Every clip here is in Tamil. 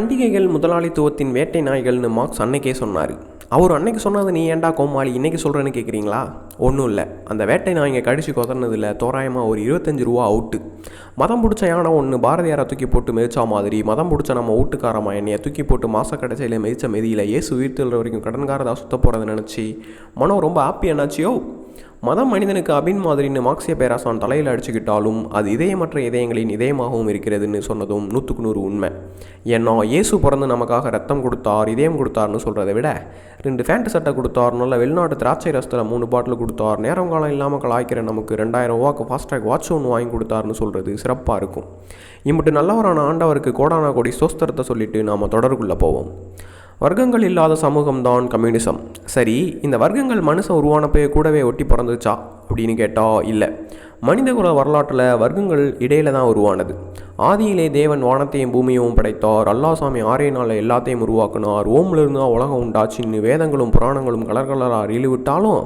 பண்டிகைகள் முதலாளித்துவத்தின் வேட்டை நாய்கள்னு மார்க்ஸ் அன்னைக்கே சொன்னார். அவர் அன்னைக்கு சொன்னது நீ ஏன்டா கோமாளி இன்னைக்கு சொல்கிறேன்னு கேட்குறீங்களா ஒன்றும் இல்லை. அந்த வேட்டை நாய்ங்க கடிச்சு கொதனதில் தோராயமாக ஒரு இருபத்தஞ்சு ரூபா அவுட்டு. மதம் பிடிச்ச யானை ஒன்று பாரதியாரை தூக்கி போட்டு மிதிச்சா மாதிரி மதம் பிடிச்ச நம்ம வீட்டுக்காரமா என்னையை தூக்கி போட்டு மாச கடைசியில் மிதிச்ச மெதியில் ஏசு உயிர்த்தெழுற வரைக்கும் கடன்காரதாக சுத்த போகிறத நினச்சி மனம் ரொம்ப ஹாப்பி என்னாச்சியோ மதம் மனிதனுக்கு அபின் மாதிரின்னு மார்க்சிய பேராசான் தலையில் அடிச்சுக்கிட்டாலும் அது இதயமற்ற இதயங்களின் இதயமாகவும் இருக்கிறதுன்னு சொன்னதும் நூற்றுக்கு நூறு உண்மை. ஏன்னா இயேசு பிறந்து நமக்காக ரத்தம் கொடுத்தார் இதயம் கொடுத்தார்னு சொல்கிறத விட ரெண்டு ஃபேண்ட் சட்டை கொடுத்தார் நல்ல வெளிநாட்டு திராட்சை ரசத்தில் மூணு பாட்டில் கொடுத்தார் நேரம் காலம் இல்லாமல் கலாய்க்கிற நமக்கு ரெண்டாயிரம் ரூபாக்கு ஃபாஸ்ட்ராக் வாட்ச் ஒன்று வாங்கி கொடுத்தாருன்னு சொல்கிறது சிறப்பாக இருக்கும். இம்பட்டு நல்லவரான ஆண்டவருக்கு கோடானா கோடி சோஸ்தரத்தை சொல்லிட்டு நாம் தொடருக்குள்ளே போவோம். வர்க்கங்கள் இல்லாத சமூகம் தான் கம்யூனிசம். சரி இந்த வர்க்கங்கள் மனுஷன் உருவானப்பே கூடவே ஒட்டி பிறந்துச்சா அப்படின்னு கேட்டால் இல்லை. மனிதகுல வரலாற்றில் வர்க்கங்கள் இடையில தான் உருவானது. ஆதியிலே தேவன் வானத்தையும் பூமியையும் படைத்தார். அல்லாசாமி ஆரே நாளில் எல்லாத்தையும் உருவாக்கினார். ஓம்லேருந்து தான் உலகம் உண்டாச்சின்னு வேதங்களும் புராணங்களும் கலர் கலராக இழுவிட்டாலும்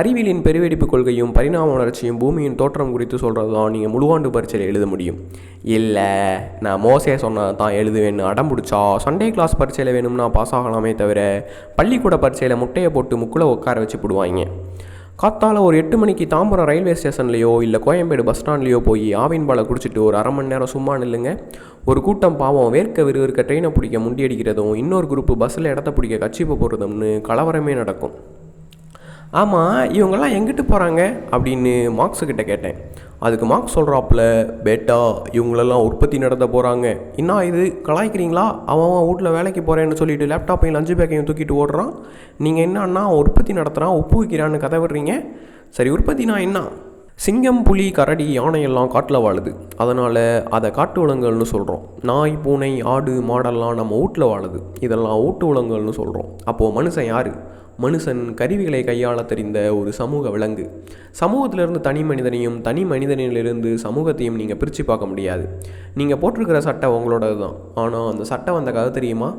அறிவியலின் பெருவெடிப்பு கொள்கையும் பரிணாம வளர்ச்சியும் பூமியின் தோற்றம் குறித்து சொல்கிறது தான் நீங்கள் முழுவாண்டு பரீட்சையில் எழுத முடியும். இல்லை நான் மோசே சொன்னதை தான் எழுதுவேன்னு அடம் பிடிச்சா சண்டே கிளாஸ் பரீட்சையில் வேணும்னா பாஸ் ஆகலாமே தவிர பள்ளிக்கூட பரீட்சையில் முட்டையை போட்டு முக்குல உட்கார வச்சு போடுவாங்க காத்தால் ஒரு எட்டு மணிக்கு தாம்பரம் ரயில்வே ஸ்டேஷன்லேயோ இல்லை கோயம்பேடு பஸ் ஸ்டாண்ட்லேயோ போய் ஆவின் பாலை குடிச்சிட்டு ஒரு அரை மணி நேரம் சும்மா நில்லுங்க. ஒரு கூட்டம் பாவம் வேர்க்க விறுவிற்க ட்ரெயினை பிடிக்க முண்டி அடிக்கிறதும் இன்னொரு குரூப்பு பஸ்ஸில் இடத்த பிடிக்க கச்சிப்பு போடுறதும்னு கலவரமே நடக்கும். ஆமாம் இவங்கெல்லாம் எங்கிட்டு போகிறாங்க அப்படின்னு மார்க்ஸுக்கிட்ட கேட்டேன். அதுக்கு மார்க்ஸ் சொல்கிறாப்புல பேட்டா இவங்களெல்லாம் உற்பத்தி நடத்த போகிறாங்க என்ன இது கலாய்க்கிறீங்களா? அவன் அவன் வீட்டில் வேலைக்கு போகிறேன்னு சொல்லிட்டு லேப்டாப்பையும் லஞ்சு பேக்கையும் தூக்கிட்டு ஓடுறான். நீங்கள் என்னன்னா அவன் உற்பத்தி நடத்துகிறான் ஒப்பு வைக்கிறான்னு கதை விடுறீங்க. சரி உற்பத்தினா என்ன? சிங்கம் புலி கரடி யானை எல்லாம் காட்டில் வாழுது. அதனால் அதை காட்டு விலங்குகள்னு சொல்கிறோம் நாய் பூனை ஆடு மாடெல்லாம் நம்ம வீட்டில் வாழுது. இதெல்லாம் வீட்டு விலங்குகள்னு சொல்கிறோம் அப்போது மனுஷன் யார்? மனுஷன் கருவிகளை கையாள தெரிந்த ஒரு சமூக விலங்கு. சமூகத்திலிருந்து தனி மனிதனையும் தனி மனிதனிலிருந்து சமூகத்தையும் நீங்கள் பிரித்து பார்க்க முடியாது. நீங்கள் போட்டிருக்கிற சட்டை உங்களோடது தான் ஆனால் அந்த சட்டை வந்த கதை தெரியுமா?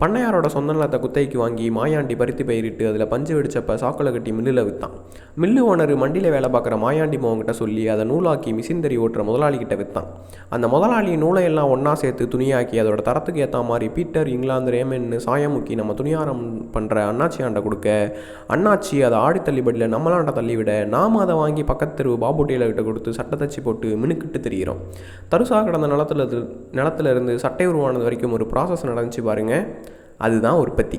பண்ணையாரோட சொந்த நிலத்தை குத்தைக்கு வாங்கி மாயாண்டி பருத்தி பயிரிட்டு அதில் பஞ்சு வெடிச்சப்ப சாக்கில் கட்டி மில்லில் விற்றான் மில்லு ஓனர் மண்டியில் வேலை பார்க்குற மாயாண்டி மோங்கிட்ட சொல்லி அதை நூலாக்கி மிஷின் தறி ஓட்டுற முதலாளிகிட்ட விற்றான் அந்த முதலாளி நூலையெல்லாம் ஒன்றா சேர்த்து துணியாக்கி அதோட தரத்துக்கு ஏற்ற மாதிரி பீட்டர் இங்கிலாந்து ரேமன்னு சாயமுக்கி நம்ம துணியாரம் பண்ணுற அண்ணாச்சி ஆண்டை கொடுக்க அண்ணாச்சி அதை ஆடி தள்ளிபடியில் நம்மளாண்ட தள்ளிவிட நாம் அதை வாங்கி பக்கத்து தெருவு பாபு டெய்லர்கிட்ட கொடுத்து சட்டை தச்சு போட்டு மினுக்கிட்டு தெரிகிறோம் தருசா கிடந்த நிலத்துல இரு- நிலத்துல இருந்து சட்டை உருவானது வரைக்கும் ஒரு ப்ராசஸ் நடந்துச்சு பாருங்கள் அதுதான் உற்பத்தி.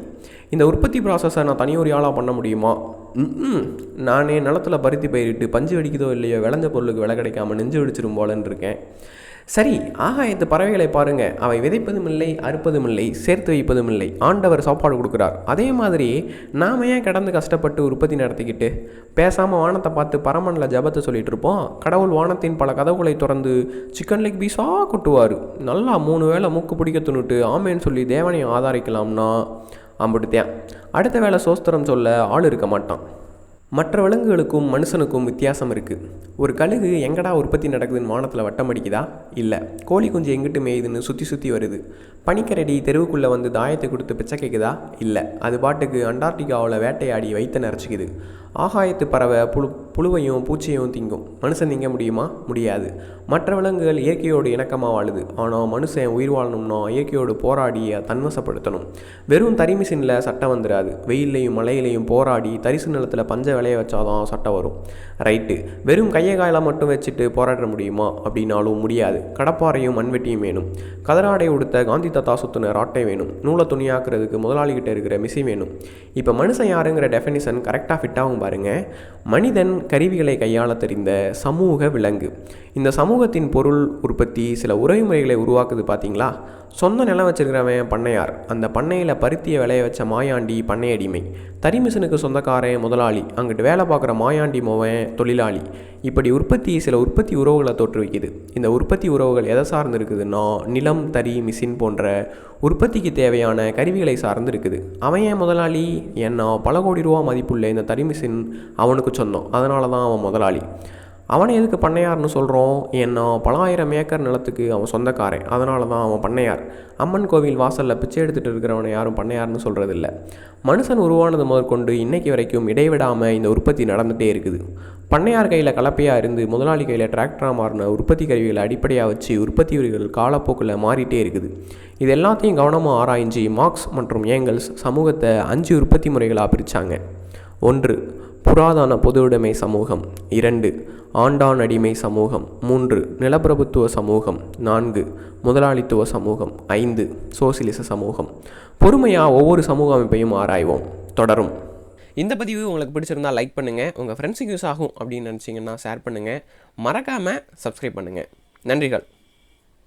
இந்த உற்பத்தி ப்ராசஸை நான் தனி ஒரு ஆளாக பண்ண முடியுமா? ம் நானே நிலத்துல பருத்தி பயிரிட்டு பஞ்சு வெடிக்குதோ இல்லையோ விளைஞ்ச பொருளுக்கு விலை கிடைக்காம நெஞ்சு வெடிச்சிரும் போலன்னு இருக்கேன். சரி ஆகாயத்து பறவைகளை பாருங்க. அவை விதைப்பதும் இல்லை அறுப்பதும் இல்லை சேர்த்து வைப்பதும் இல்லை ஆண்டவர் சாப்பாடு கொடுக்குறார். அதே மாதிரி நாம ஏன் கடந்து கஷ்டப்பட்டு உற்பத்தி நடத்திக்கிட்டு பேசாமல் வானத்தை பார்த்து பரமனில் ஜபத்தை சொல்லிட்டு இருப்போம்? கடவுள் வானத்தின் பல கதவுகளை திறந்து சிக்கன் லெக் பீஸாக கொட்டுவார். நல்லா மூணு வேளை மூக்கு பிடிக்க துணுட்டு ஆமேன்னு சொல்லி தேவனையும் ஆதாரிக்கலாம்னா அம்பிட்டுத்தேன். அடுத்த வேளை சோஸ்திரம் சொல்ல ஆள் இருக்க மாட்டான். மற்ற விலங்குகளுக்கும் மனுஷனுக்கும் வித்தியாசம் இருக்குது ஒரு கழுகு எங்கடா உற்பத்தி நடக்குதுன்னு வானத்தில் வட்டம் அடிக்குதா? இல்லை. கோழி குஞ்சு எங்கிட்டு மேயுதுன்னு சுற்றி சுற்றி வருது. பனிக்கரடி தெருவுக்குள்ளே வந்து தாயத்தை கொடுத்து பிச்சை கேட்குதா இல்லை. அது பாட்டுக்கு அண்டார்டிகாவில் வேட்டையாடி வைத்த நிறச்சிக்குது ஆகாயத்து பறவை புழு புழுவையும் பூச்சியையும் திங்கும். மனுஷன் திங்க முடியுமா? முடியாது. மற்ற விலங்குகள் இயற்கையோடு இணக்கமாக வாழுது. ஆனால் மனுஷன் உயிர் வாழணும்னா இயற்கையோடு போராடி தன்வசப்படுத்தணும். வெறும் தறி மிஷினில் சட்டம் வந்துடாது வெயில்லையும் மழையிலையும் போராடி தரிசு நிலத்தில் பஞ்ச விளைய வச்சாதான் சட்டம் வரும். ரைட்டு. வெறும் கையை காயெல்லாம் மட்டும் வச்சுட்டு போராட முடியுமா? அப்படின்னாலும் முடியாது. கடப்பாறையும் மண்வெட்டியும் வேணும். கதராடை உடுத்த காந்தி தாத்தா சுத்தின ராட்டை வேணும். நூலை துணியாக்குறதுக்கு முதலாளிகிட்ட இருக்கிற மிஷின் வேணும். இப்போ மனுஷன் யாருங்கிற டெஃபினிஷன் கரெக்டாக ஃபிட்டாகும் பாருங்கள் மனிதன் கருவிகளை கையாள தெரிந்த சமூக விலங்கு. இந்த சமூகத்தின் பொருள் உற்பத்தி சில உறவுமுறைகளை உருவாக்குது பார்த்தீங்களா சொந்த நிலம் வச்சிருக்கிறவன் பண்ணையார். அந்த பண்ணையில் பருத்தியை விளைய வச்ச மாயாண்டி பண்ணை அடிமை தறி மிஷினுக்கு சொந்தக்காரன் முதலாளி. அங்கிட்டு வேலை பார்க்குற மாயாண்டி மோவன் தொழிலாளி. இப்படி உற்பத்தி சில உற்பத்தி உறவுகளை தோற்றுவிக்குது இந்த உற்பத்தி உறவுகள் எதை சார்ந்து இருக்குதுன்னா நிலம் தறி மிஷின் போன்ற உற்பத்திக்கு தேவையான கருவிகளை சார்ந்து இருக்குது அவன் ஏன் முதலாளி? ஏன்னா பல கோடி ரூபா மதிப்புள்ள இந்த தறி மிஷின் அவனுக்கு சொந்தம் அதனால தான் அவன் முதலாளி. அவனை எதுக்கு பண்ணையார்னு சொல்கிறோம் ஏன்னா பல ஆயிரம் ஏக்கர் நிலத்துக்கு அவன் சொந்தக்காரன். அதனால தான் அவன் பண்ணையார். அம்மன் கோவில் வாசலில் பிச்சை எடுத்துகிட்டு இருக்கிறவனை யாரும் பண்ணையார்னு சொல்கிறதில்ல மனுஷன் உருவானது முதற்கொண்டு இன்றைக்கு வரைக்கும் இடைவிடாமல் இந்த உற்பத்தி நடந்துகிட்டே இருக்குது. பண்ணையார் கையில் கலப்பையாக இருந்து முதலாளி கையில் டிராக்டராக மாறின உற்பத்தி கருவிகளை அடிப்படையாக வச்சு உற்பத்தி உரிகள் காலப்போக்கில் மாறிட்டே இருக்குது. இது எல்லாத்தையும் கவனமாக ஆராய்ஞ்சு மார்க்ஸ் மற்றும் ஏங்கல்ஸ் சமூகத்தை அஞ்சு உற்பத்தி முறைகளாக பிரித்தாங்க ஒன்று புராதன பொதுவுடைமை சமூகம் இரண்டு ஆண்டான் அடிமை சமூகம் மூன்று நிலப்பிரபுத்துவ சமூகம் நான்கு முதலாளித்துவ சமூகம் ஐந்து சோசியலிச சமூகம். பொறுமையாக ஒவ்வொரு சமூக அமைப்பையும் ஆராய்வோம். தொடரும். இந்த பதிவு உங்களுக்கு பிடிச்சிருந்தா லைக் பண்ணுங்கள் உங்கள் ஃப்ரெண்ட்ஸுக்கு யூஸ் ஆகும் அப்படின்னு நினச்சிங்கன்னா ஷேர் பண்ணுங்கள் மறக்காமல் சப்ஸ்கிரைப் பண்ணுங்கள் நன்றிகள்.